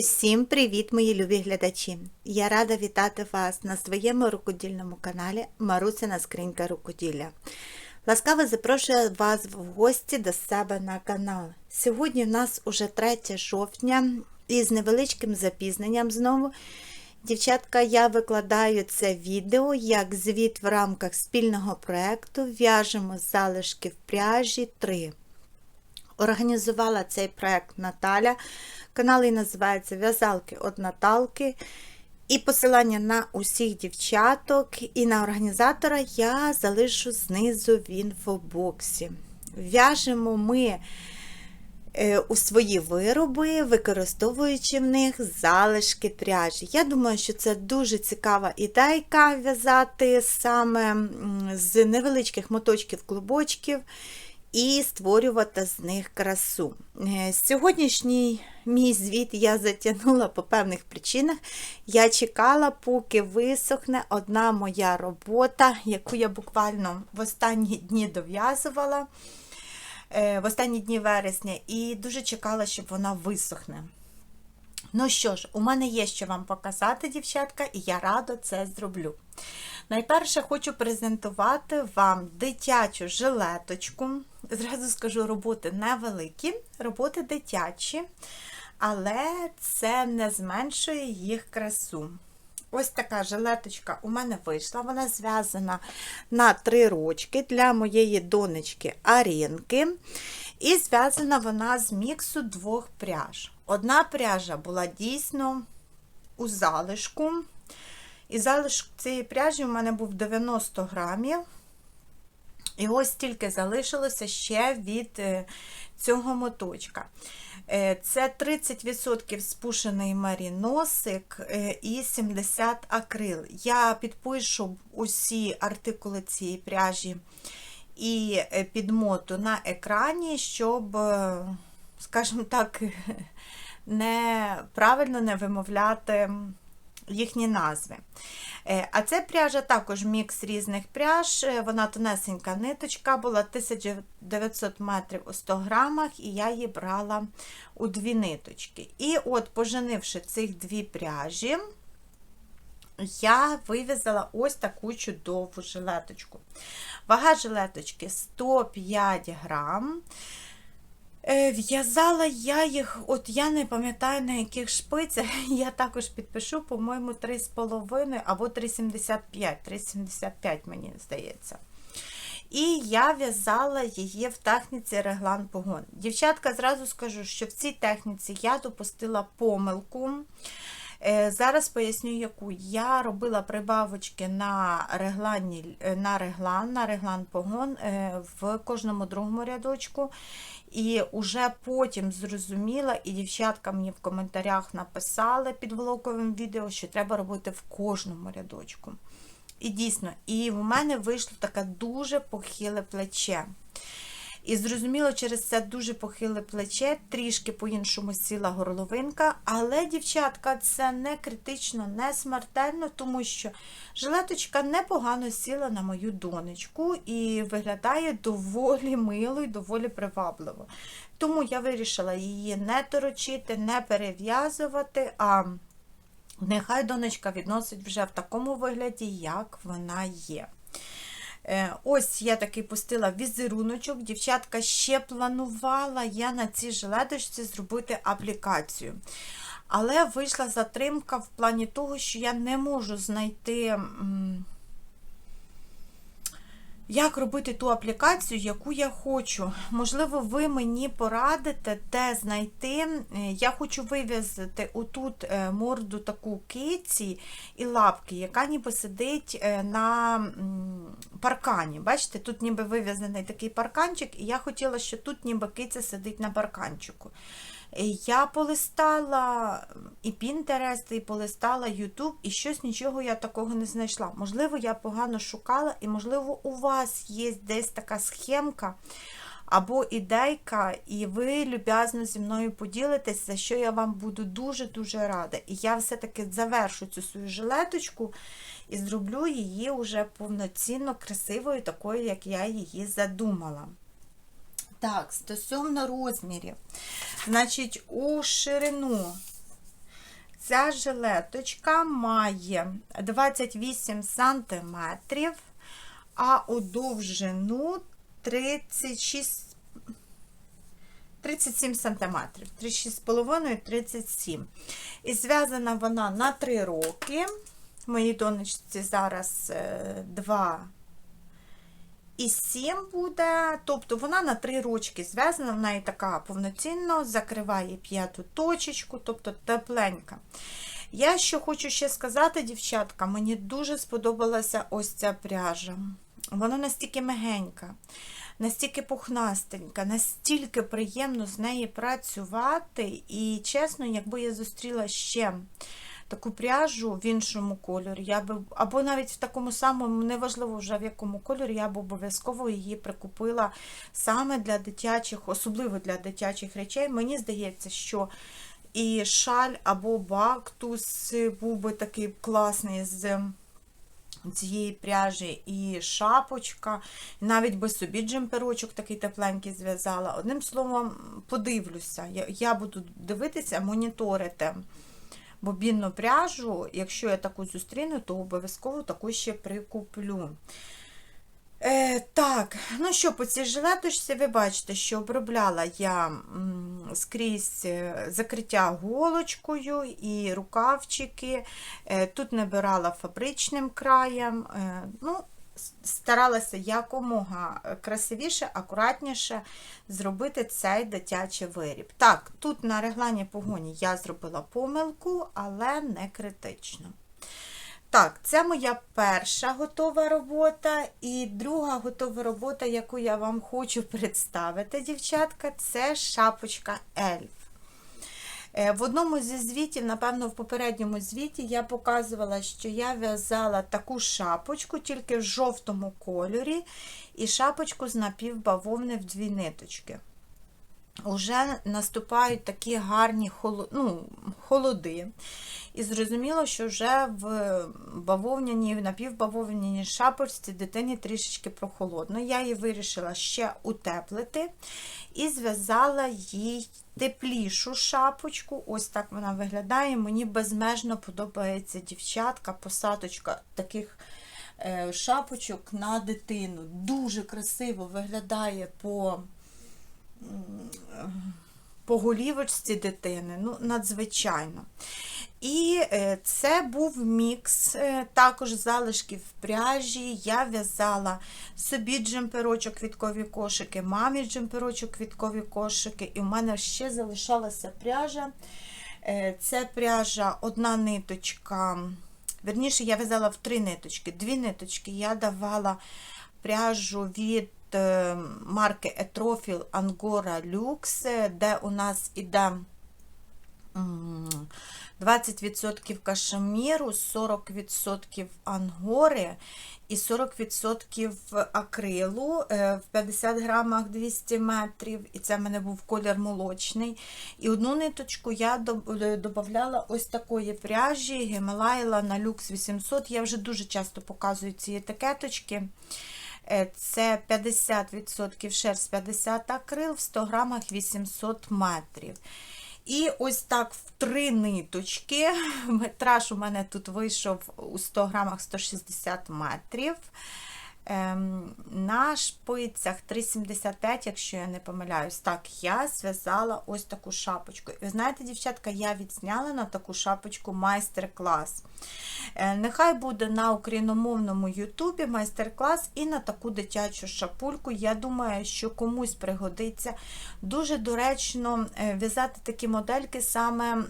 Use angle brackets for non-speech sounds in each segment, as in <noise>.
Усім привіт, мої любі глядачі! Я рада вітати вас на своєму рукодільному каналі Марусина Скринька Рукоділля. Ласкаво запрошую вас в гості до себе на канал. Сьогодні в нас уже 3 жовтня і з невеличким запізненням знову. Дівчатка, я викладаю це відео як звіт в рамках спільного проєкту В'яжемо залишки в пряжі 3. Організувала цей проект Наталя. Канал її називається В'язалки від Наталки. І посилання на усіх дівчаток і на організатора я залишу знизу в інфобоксі. В'яжемо ми е, у свої вироби, використовуючи в них залишки пряжі. Я думаю, що це дуже цікава ідейка в'язати саме з невеличких моточків клубочків і створювати з них красу. Е, сьогоднішній мій звіт я затягнула по певних причинах. Я чекала, поки висохне одна моя робота, яку я буквально в останні дні дов'язувала. Е, в останні дні вересня, і дуже чекала, щоб вона висохне. Ну що ж, у мене є що вам показати, дівчатка, і я радо це зроблю. Найперше хочу презентувати вам дитячу жилеточку. Зразу скажу, роботи невеликі, роботи дитячі, але це не зменшує їх красу. Ось така жилеточка у мене вийшла, вона зв'язана на три рочки для моєї донечки Арінки. І зв'язана вона з міксу двох пряж. Одна пряжа була дійсно у залишку. І залишок цієї пряжі у мене був 90 грамів. І ось тільки залишилося ще від е, цього моточка. Е, це 30% спушений маріносик е, і 70 акрил. Я підпишу усі артикули цієї пряжі і підмоту на екрані, щоб, скажімо так, <laughs> не правильно не вимовляти їхні назви. Е, а це пряжа також мікс різних пряж. Е, вона тонесенька ниточка, була 1900 метрів у 100 грамах, і я її брала у дві ниточки. І от, поженивши цих дві пряжі, я вив'язала ось таку чудову жилеточку. Вага жилеточки 105 грам. Е, в'язала я їх, от я не пам'ятаю, на яких шпицях, <laughs> я також підпишу, по-моєму, 3,5 або 3,75, 3,75, мені здається. І я в'язала її в техніці реглан погон. Дівчатка, зразу скажу, що в цій техніці я допустила помилку. Е, зараз поясню, яку я робила прибавочки на реглані, на реглан, на реглан погон е, в кожному другому рядочку. І вже потім зрозуміла, і дівчатка мені в коментарях написали під влоковим відео, що треба робити в кожному рядочку. І дійсно, і в мене вийшло таке дуже похиле плече. І зрозуміло, через це дуже похиле плече, трішки по-іншому сіла горловинка. Але, дівчатка, це не критично, не смертельно, тому що жилеточка непогано сіла на мою донечку і виглядає доволі мило і доволі привабливо. Тому я вирішила її не торочити, не перев'язувати. а Нехай донечка відносить вже в такому вигляді, як вона є. Е, ось я таки пустила візеруночок. Дівчатка ще планувала я на цій жилеточці зробити аплікацію. Але вийшла затримка в плані того, що я не можу знайти як робити ту аплікацію, яку я хочу. Можливо, ви мені порадите, де знайти. Е, я хочу вив'язати отут е, морду таку киці і лапки, яка ніби сидить е, на паркані. Бачите, тут ніби вив'язаний такий парканчик, і я хотіла, щоб тут ніби киця сидить на парканчику. Я полистала і Pinterest, і полистала YouTube, і щось нічого я такого не знайшла. Можливо, я погано шукала, і, можливо, у вас є десь така схемка або ідейка, і ви люб'язно зі мною поділитесь, за що я вам буду дуже-дуже рада. І я все-таки завершу цю свою жилеточку і зроблю її вже повноцінно красивою, такою, як я її задумала. Так, стосовно розмірів. Значить, у ширину ця жилеточка має 28 см, а у довжину 36 37 см, 36,5-37 І зв'язана вона на 3 роки. Моїй донечці зараз 2 і 7 буде, тобто вона на 3 рочки зв'язана, в неї така повноцінно, закриває п'яту точечку, тобто тепленька. Я що хочу ще сказати, дівчатка, мені дуже сподобалася ось ця пряжа. Вона настільки мегенька, настільки пухнастенька, настільки приємно з нею працювати. І чесно, якби я зустріла ще таку пряжу в іншому кольорі, я би, або навіть в такому самому, неважливо вже в якому кольорі, я б обов'язково її прикупила саме для дитячих, особливо для дитячих речей. Мені здається, що і шаль або бактус був би такий класний з цієї пряжі і шапочка, навіть би собі джемперочок такий тепленький зв'язала. Одним словом, подивлюся, я, буду дивитися, моніторити бобінну пряжу. Якщо я таку зустріну, то обов'язково таку ще прикуплю. Е, Так, ну що, по цій жилеточці ви бачите, що обробляла я скрізь е, закриття голочкою і рукавчики. Е, Тут набирала фабричним краєм. Е, ну, Старалася якомога красивіше, акуратніше зробити цей дитячий виріб. Так, тут на реглані погоні я зробила помилку, але не критично. Так, це моя перша готова робота. І друга готова робота, яку я вам хочу <laughs> представити, дівчатка, це шапочка ельф. Е, в одному зі звітів, напевно, в попередньому звіті я показувала, що я в'язала таку шапочку, тільки в жовтому кольорі, і шапочку з напівбавовни в дві ниточки. Уже наступають такі гарні ну, холоди. І зрозуміло, що вже в бавовняній, напівбавовняній шапочці дитині трішечки прохолодно. Я її вирішила ще утеплити і зв'язала їй теплішу шапочку. Ось так вона виглядає. Мені безмежно подобається дівчатка, посадочка таких е, шапочок на дитину. Дуже красиво виглядає по по голівочці дитини, ну, надзвичайно. І е, це був мікс, е, також залишків пряжі. Я в'язала собі джемперочок квіткові кошики, мамі джемперочок квіткові кошики, і в мене ще залишалася пряжа. Е, це пряжа одна ниточка. Верніше, я в'язала в три ниточки. Дві ниточки я давала пряжу від марки Етрофіл Angora Lux, де у нас іде 20% кашеміру, 40% ангори і 40% акрилу е, в 50 грамах 200 метрів. І це в мене був колір молочний. І одну ниточку я додавала ось такої пряжі Гімалайла на люкс 800. Я вже дуже часто показую ці етикеточки. Е, це 50% шерсть 50 акрил, в 100 грамах 800 метрів. І ось так в три ниточки. Метраж у мене тут вийшов у 100 грамах 160 метрів. На шпицях 3,75, якщо я не помиляюсь, так, я зв'язала ось таку шапочку. ви знаєте, дівчатка, я відзняла на таку шапочку майстер-клас. Е, нехай буде на україномовному Ютубі майстер-клас і на таку дитячу шапульку. Я думаю, що комусь пригодиться. Дуже доречно е, в'язати такі модельки саме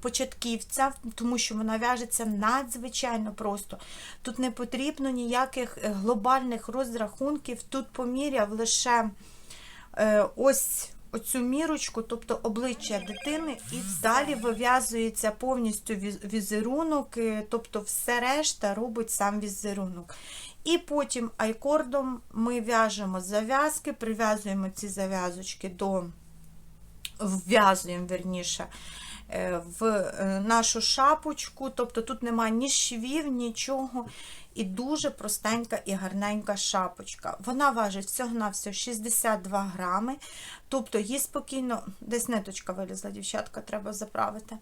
початківця, тому що вона в'яжеться надзвичайно просто. Тут не потрібно ніяких е, глобальних розрахунків. Тут поміряв лише ось оцю мірочку, тобто обличчя дитини, і далі вив'язується повністю візерунок, е, тобто все решта робить сам візерунок. І потім айкордом ми в'яжемо зав'язки, прив'язуємо ці зав'язочки до вв'язуємо верніше. Е, в е, нашу шапочку, тобто тут немає ні швів, нічого. І дуже простенька і гарненька шапочка. Вона важить всього-навсього 62 грами. Тобто її спокійно, десь ниточка вилізла, дівчатка, треба заправити.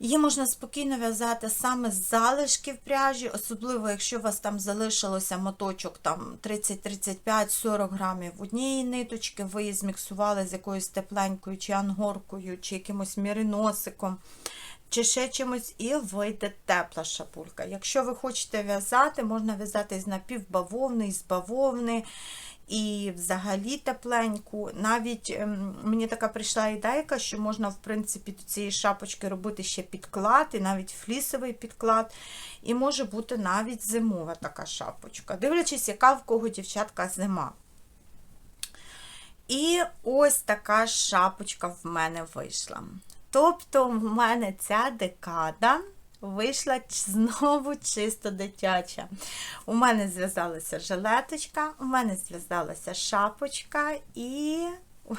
Її можна спокійно в'язати саме з залишків пряжі, особливо якщо у вас там залишилося моточок там 30-35-40 грамів однієї ниточки, ви її зміксували з якоюсь тепленькою, чи ангоркою, чи якимось міриносиком, чи ще чимось, і вийде тепла шапулька. Якщо ви хочете в'язати, можна в'язати з напівбавовни, з бавовни. І взагалі тепленьку. Навіть ем, мені така прийшла ідейка, що можна, в принципі, до цієї шапочки робити ще підклад, і навіть флісовий підклад. І може бути навіть зимова така шапочка. Дивлячись, яка в кого дівчатка зима. І ось така шапочка в мене вийшла. Тобто, в мене ця декада вийшла знову чисто дитяча. У мене зв'язалася жилеточка, у мене зв'язалася шапочка і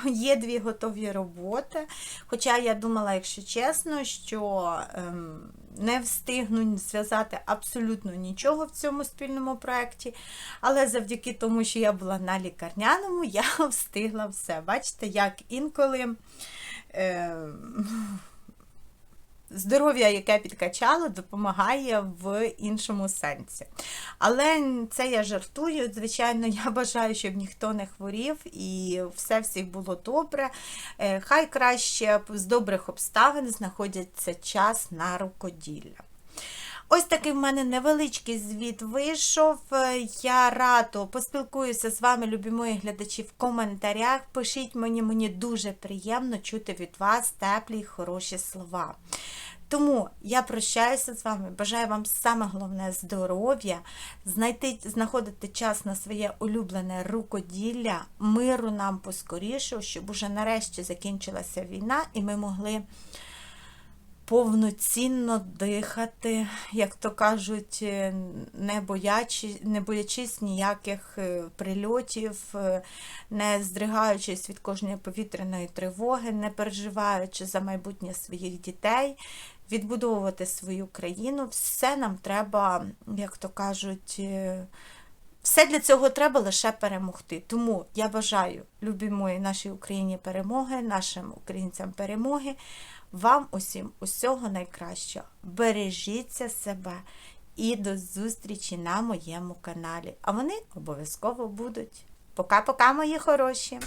є дві готові роботи. Хоча я думала, якщо чесно, що ем, не встигну зв'язати абсолютно нічого в цьому спільному проєкті. Але завдяки тому, що я була на лікарняному, <laughs> я встигла все. Бачите, як інколи. Ем, <laughs> здоров'я, яке підкачало, допомагає в іншому сенсі. Але це я жартую. Звичайно, я бажаю, щоб ніхто не хворів і все всіх було добре. Е, Хай краще з добрих обставин знаходяться час на рукоділля. Ось такий в мене невеличкий звіт вийшов. Я радо поспілкуюся з вами, любі мої глядачі, в коментарях. Пишіть мені, мені дуже приємно чути від вас теплі й хороші слова. Тому я прощаюся з вами, бажаю вам саме головне здоров'я, знайти, знаходити час на своє улюблене рукоділля, миру нам поскоріше, щоб уже нарешті закінчилася війна і ми могли повноцінно дихати, як то кажуть, е, не, боячи, не боячись ніяких е, прильотів, е, не здригаючись від кожної повітряної тривоги, не переживаючи за майбутнє своїх дітей. Відбудовувати свою країну, все нам треба, як то кажуть, все для цього треба лише перемогти. Тому я бажаю любі мої нашій Україні перемоги, нашим українцям перемоги. Вам усім усього найкращого. Бережіться себе і до зустрічі на моєму каналі. А вони обов'язково будуть. Пока-пока, мої хороші!